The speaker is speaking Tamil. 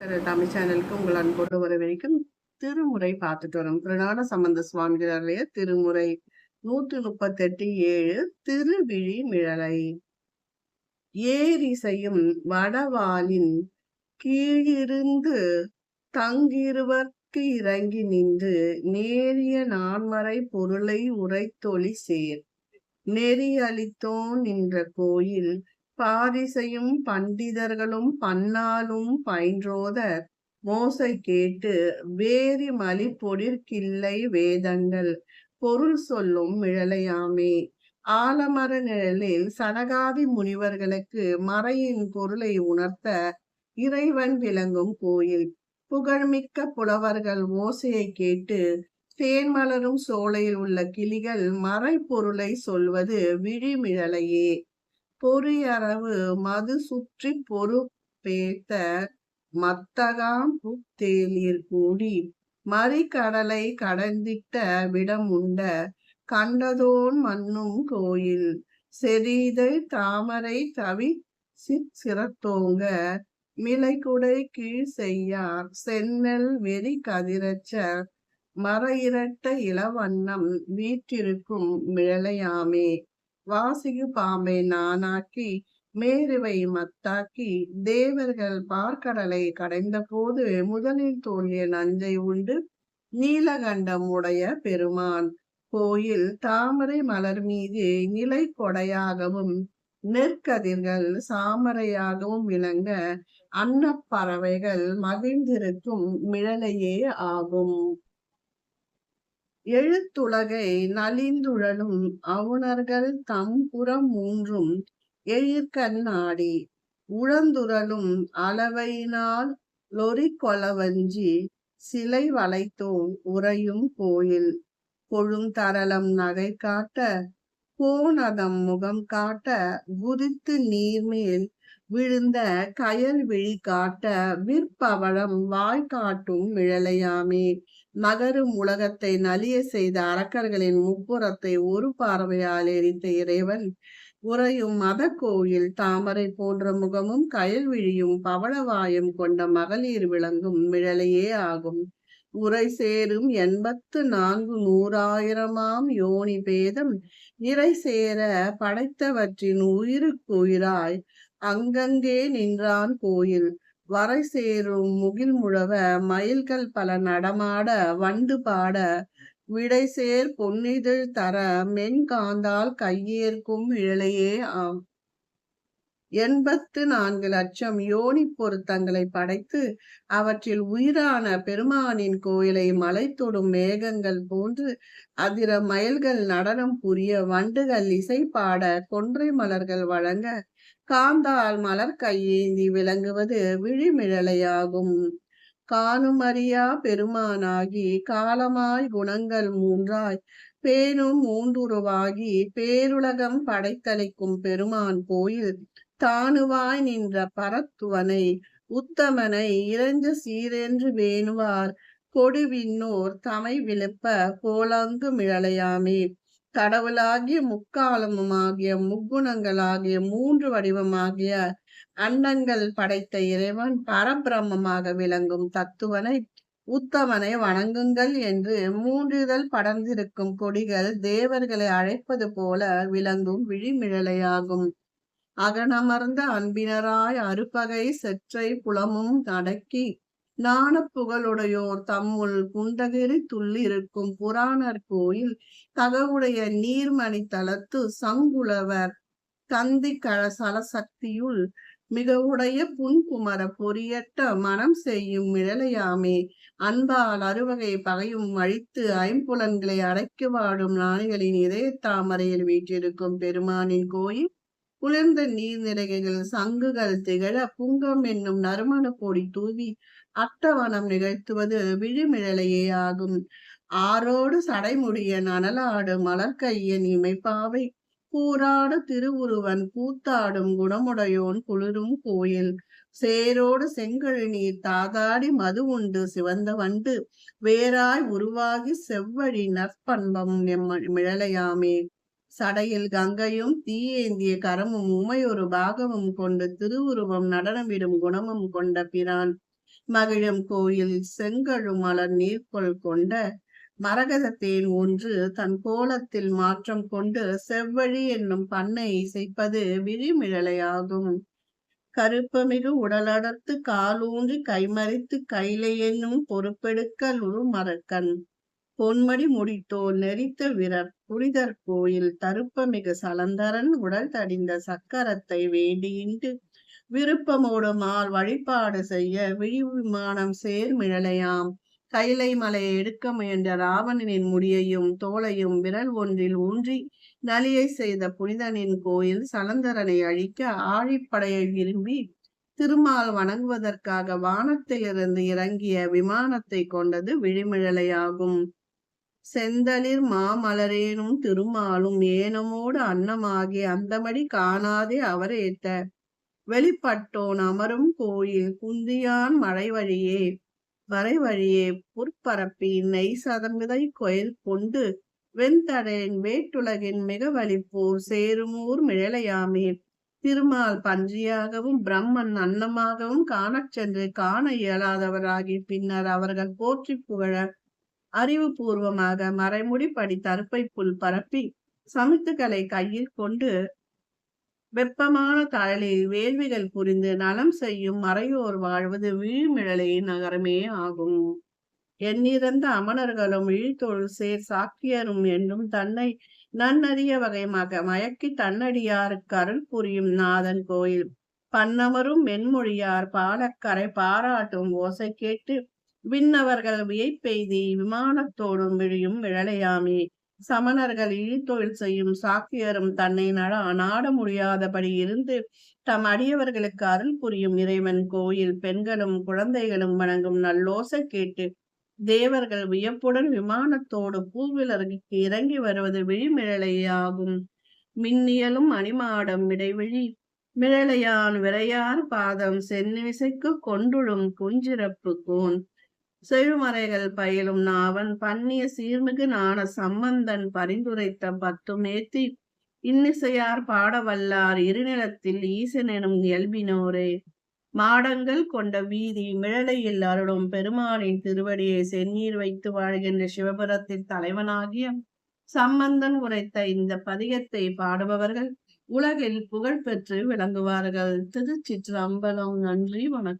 தமிழ் சேனலுக்கு உங்கள் அன்போடு வர வரைக்கும் திருமுறை பார்த்துட்டு வரோம். திருநாட சம்பந்த சுவாமிகளுடைய திருமுறை நூற்றி முப்பத்தெட்டு ஏழு திருவிழி மிழலை. ஏரிசையும் வடவாலின் கீழிருந்து தங்கிருவர்க்கு இறங்கி நின்று நேரிய நான்மறை பொருளை உரைத்தொழி சேர். நெறியளித்தோன் நின்ற கோயில் பாரிசையும் பண்டிதர்களும் பன்னாலும் பயின்றோத மோசை கேட்டு வேரி மலிப்பொடிற்கில்லை வேதங்கள் பொருள் சொல்லும் மிழலையாமே. ஆலமர நிழலில் சனகாதி முனிவர்களுக்கு மறையின் பொருளை உணர்த்த இறைவன் விளங்கும் கோயில். புகழ்மிக்க புலவர்கள் ஓசையை கேட்டு தேன்மலரும் சோலையில் உள்ள கிளிகள் மறைப்பொருளை சொல்வது விழிமிழலையே. பொறியறவு மது சுற்றி பொறுப்பேத்த மத்தகாம் புத்தேலிர் கூடி மறிக்கடலை கடந்திட்ட விடமுண்ட கண்டதோன் மண்ணும் கோயில் செறிதை தாமரை தவி சிறத்தோங்க மிளைக்குடை கீழ் செய்யார் சென்னல் வெறி கதிரச்ச மர இரட்ட இளவண்ணம் வீற்றிருக்கும் மிழலையாமே வாசிகு பாம்பை நானாக்கி மேருவை மத்தாக்கி தேவர்கள் பார்க்கடலை கடைந்த போது முதலில் தோன்றிய நஞ்சை உண்டு நீலகண்டம் உடைய பெருமான். கோயில் தாமரை மலர் மீது நிலை கொடையாகவும் நெற்கதிர்கள் சாமரையாகவும் விளங்க அன்னப்பறவைகள் மகிழ்ந்திருக்கும் மிழலையே ஆகும். எழுத்துலகை நலிந்துழலும் அவுணர்கள் தம் புறம் மூன்றும் எழிற்கண்ணாடி உழந்துரலும் அளவையினால் லொரி கொலவஞ்சி சிலை வளைத்தோம் உறையும் கோயில். கொழுந்தரளம் நகை காட்ட கோணதம் முகம் காட்ட குதித்து நீர்மேல் விழுந்த கயல் விழி காட்ட விற்பவளம் வாய் காட்டும் விழலையாமே. நகரும் உலகத்தை நலிய செய்த அரக்கர்களின் முப்புறத்தை ஒரு பார்வையால் எரித்த இறைவன் உறையும் மத கோயில் தாமரை போன்ற முகமும் கயல்விழியும் பவளவாயும் கொண்ட மகளிர் விளங்கும் மிழலையே ஆகும். உரை சேரும் எண்பத்து நான்கு நூறாயிரமாம் யோனி பேதம் இறை சேர படைத்தவற்றின் உயிருக்கு உயிராய் அங்கங்கே நின்றான் கோயில். வரை சேரும் முகில் முழவ மயில்கள் பல நடமாட வண்டு பாட விடை சேர் பொன்னிதழ் தர மென் காந்தால் கையேற்கும் இழையே ஆம். எண்பத்து நான்கு லட்சம் யோனி பொருத்தங்களை படைத்து அவற்றில் உயிரான பெருமானின் கோயிலை மலை தொடும் மேகங்கள் போன்று அதிர மயல்கள் நடனம் புரிய வண்டுகள் இசை பாட கொன்றை மலர்கள் வழங்க காந்தால் மலர் கையேந்தி விளங்குவது விழிமிழலையாகும். காணுமறியா பெருமானாகி காலமாய் குணங்கள் மூன்றாய் பேணும் மூன்றுருவாகி பேருலகம் படைத்தளிக்கும் பெருமான் கோயில் தானுவாய் நின்ற பரத்துவனை உத்தமனை இறஞ்ச சீரென்று வேணுவார். கொடுவின்னோர் தமை விழுப்ப போலங்கு மிழலையாமே. கடவுளாகிய முக்காலமுமாகிய முக்குணங்களாகிய மூன்று வடிவமாகிய அண்டங்கள் படைத்த இறைவன் பரபிரம்மமாக விளங்கும் தத்துவனை உத்தமனை வணங்குங்கள் என்று மூன்றிதழ் படர்ந்திருக்கும் கொடிகள் தேவர்களை அழைப்பது போல விளங்கும் விழிமிழலையாகும். அகனமர்ந்த அன்பினராய் அறுப்பகை செற்றை புலமும் அடக்கி நாண புகழுடையோர் தம்முள் குண்டகிரி துள்ளிருக்கும் புராணர் கோயில் தகவுடைய நீர்மணி தளத்து சங்குளவர் தந்தி கழ சலசக்தியுள் மிகவுடைய புன்குமர பொறியட்ட மனம் செய்யும் மிழலையாமே அன்பால் அறுவகை பகையும் அழித்து ஐம்புலன்களை அடைக்கு வாடும் நாணிகளின் இதய தாமரையில் வீற்றிருக்கும் பெருமானின் கோயில் குளிர்ந்த நீர்நிலைகள் சங்குகள் திகழ புங்கம் என்னும் நறுமண பொடி தூவி அட்டவனம் நிகழ்த்துவது விழிமிழலையே ஆகும். ஆரோடு சடைமுடியன் அனலாடு மலர்கையன் இமைப்பாவை கூறாடு திருவுருவன் கூத்தாடும் குணமுடையோன் குளிரும் கோயில். சேரோடு செங்கழு நீர் தாதாடி மது உண்டு சிவந்த வண்டு. வேறாய் உருவாகி செவ்வழி நற்பண்பம் மிழலையாமே. சடையில் கங்கையும் தீயேந்திய கரமும் உமையொரு பாகமும் கொண்டு திருவுருவம் நடனமிடும் குணமும் கொண்ட பிரான். மகிழும் கோயில் செங்கழு மலர் நீர்கொள் கொண்ட மரகதத்தேன் ஒன்று தன் கோலத்தில் மாற்றம் கொண்டு செவ்வழி என்னும் பண்ணை இசைப்பது விழிமிழலையாகும். கருப்பமிகு உடலடர்த்து காலூன்றி கைமறித்து கைலை என்னும் பொறுப்பெடுக்கல் மரக்கன் பொன்மடி முடித்தோர் நெறித்த விரற் புனிதர் கோயில் தருப்பமிகு சலந்தரன் உடல் தடிந்த சக்கரத்தை வேண்டியின்று விருப்பமோடுமால் வழிபாடு செய்ய விழி விமானம் சேர்மிழலையாம் கைலை மலையை எடுக்க முயன்ற ராவணனின் முடியையும் தோலையும் விரல் ஒன்றில் ஊன்றி நலியை செய்த புனிதனின் கோயில் சலந்தரனை அழிக்க ஆழிப்படையை விரும்பி திருமால் வணங்குவதற்காக வானத்திலிருந்து இறங்கிய விமானத்தை கொண்டது விழிமிழலையாகும். செந்தளிர் மாமலரேனும் திருமாலும் ஏனமோடு அன்னமாகி அந்தமடி காணாதே அவரேத்த வெளிப்பட்டோன் அமரும் கோயில் குந்தியான் மழை வழியே வரை வழியே புற்பரப்பி நெய் சதமிதை கோயில் கொண்டு வெண்தடையின் வேட்டுலகின் மிக வலிப்போர் சேருமூர் மிழலையாமே. திருமால் பன்றியாகவும் பிரம்மன் அன்னமாகவும் காணச் சென்று காண இயலாதவராகி பின்னர் அவர்கள் போற்றி புகழ அறிவுபூர்வமாக மறைமுடி படி தருப்பை புல் பரப்பி சமித்துக்களை கையில் கொண்டு வெப்பமான தழலில் வேள்விகள் புரிந்து நலம் செய்யும் மறையோர் வாழ்வது வீழ்மிழலையின் நகரமே ஆகும். எண்ணிறந்த அமணர்களும் இழித்தொழு சேர் சாக்கியரும் என்றும் தன்னை நன்னறிய வகைமாக மயக்கி தன்னடியாருக்கு அருள் புரியும் நாதன் கோயில். பன்னமரும் மென்மொழியார் பாலக்கரை பாராட்டும் ஓசை கேட்டு விண்ணவர்கள் வியப்பெய்தி விமானத்தோடும் விழியும் விழலையாமே. சமணர்கள் இழித்தொழில் செய்யும் சாக்கியரும் தன்னை நட நாட முடியாதபடி இருந்து தம் அடியவர்களுக்கு அருள் புரியும் இறைவன் கோயில் பெண்களும் குழந்தைகளும் வணங்கும் நல்லோசை கேட்டு தேவர்கள் வியப்புடன் விமானத்தோடு பூவிலருக்கு இறங்கி வருவது விழிமிழலையாகும். மின்னியலும் அணிமாடம் இடைவெளி மிழலையான் விரையார் பாதம் சென்னிசைக்கு கொண்டுழும் குஞ்சிறப்பு கோன். செழுமறைகள் பயிலும் நாவன் பண்ணிய சீர்மிகு நாண சம்பந்தன் பரிந்துரைத்த பத்தும் ஏத்தி இன்னிசையார் பாடவல்லார் இருநிலத்தில் ஈசன் எனும் இயல்பினோரே. மாடங்கள் கொண்ட வீதி மிழலையில் அருளும் பெருமானின் திருவடியை செந்நீர் வைத்து வாழ்கின்ற சிவபுரத்தின் தலைவனாகிய சம்பந்தன் உரைத்த இந்த பதிகத்தை பாடுபவர்கள் உலகில் புகழ் பெற்று விளங்குவார்கள். திருச்சிற்றம்பலம். நன்றி வணக்கம்.